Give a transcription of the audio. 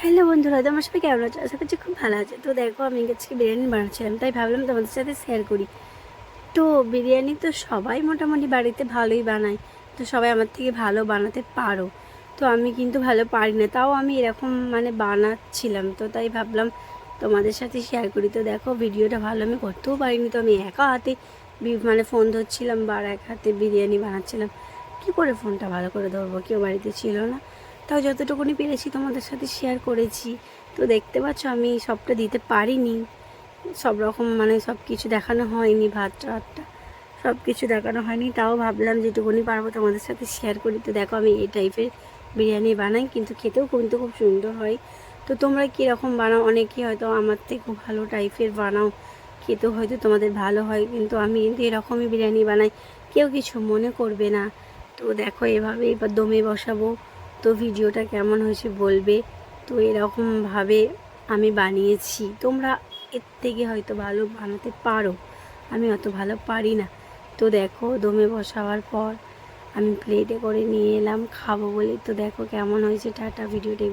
Hello বন্ধুরা, তোমার সাথে কেমন আছে? আশা করছি খুব ভালো আছে। তো দেখো, আমি আজকে বিরিয়ানি বানাচ্ছিলাম, তাই ভাবলাম তোমাদের সাথে শেয়ার করি। তো বিরিয়ানি তো সবাই মোটামুটি বাড়িতে ভালোই বানায়, তো সবাই আমার থেকে ভালো বানাতে পারো। তো আমি কিন্তু ভালো পারি না, তাও আমি এরকম মানে বানাচ্ছিলাম, তো তাই ভাবলাম তোমাদের সাথে শেয়ার করি। তো দেখো, ভিডিওটা ভালো, আমি করতেও পারিনি, তো আমি একা হাতে মানে ফোন ধরছিলাম বা এক হাতে বিরিয়ানি বানাচ্ছিলাম। কী করে ফোনটা ভালো করে ধরবো? কেউ বাড়িতে ছিল না। তাও যতটুকুনি পেরেছি তোমাদের সাথে শেয়ার করেছি। তো দেখতে পাচ্ছ আমি সবটা দিতে পারিনি। সব রকম মানে সব কিছু দেখানো হয়নি, ভাত টাতটা সব কিছু দেখানো হয়নি। তাও ভাবলাম যেটুকুনি পারব তোমাদের সাথে শেয়ার করি। তো দেখো আমি এই টাইপের বিরিয়ানি বানাই, কিন্তু খেতেও কিন্তু খুব সুন্দর হয়। তো তোমরা কীরকম বানাও? অনেকেই হয়তো আমার থেকে খুব ভালো টাইপের বানাও। খেতেও হয়তো তোমাদের ভালো হয়, কিন্তু আমি কিন্তু এরকমই বিরিয়ানি বানাই। কেউ কিছু মনে করবে না। তো দেখো এভাবে এবার দমে বসাবো। তো ভিডিওটা কেমন হয়েছে বলবে? তো এরকমভাবে আমি বানিয়েছি। তোমরা এর থেকে হয়তো ভালো বানাতে পারো। আমি অত ভালো পারি না। তো দেখো, দমে বসাবার পর আমি প্লেটে করে নিয়ে এলাম। খাব বলে তো দেখো কেমন হয়েছে। টাটা, ভিডিওটা।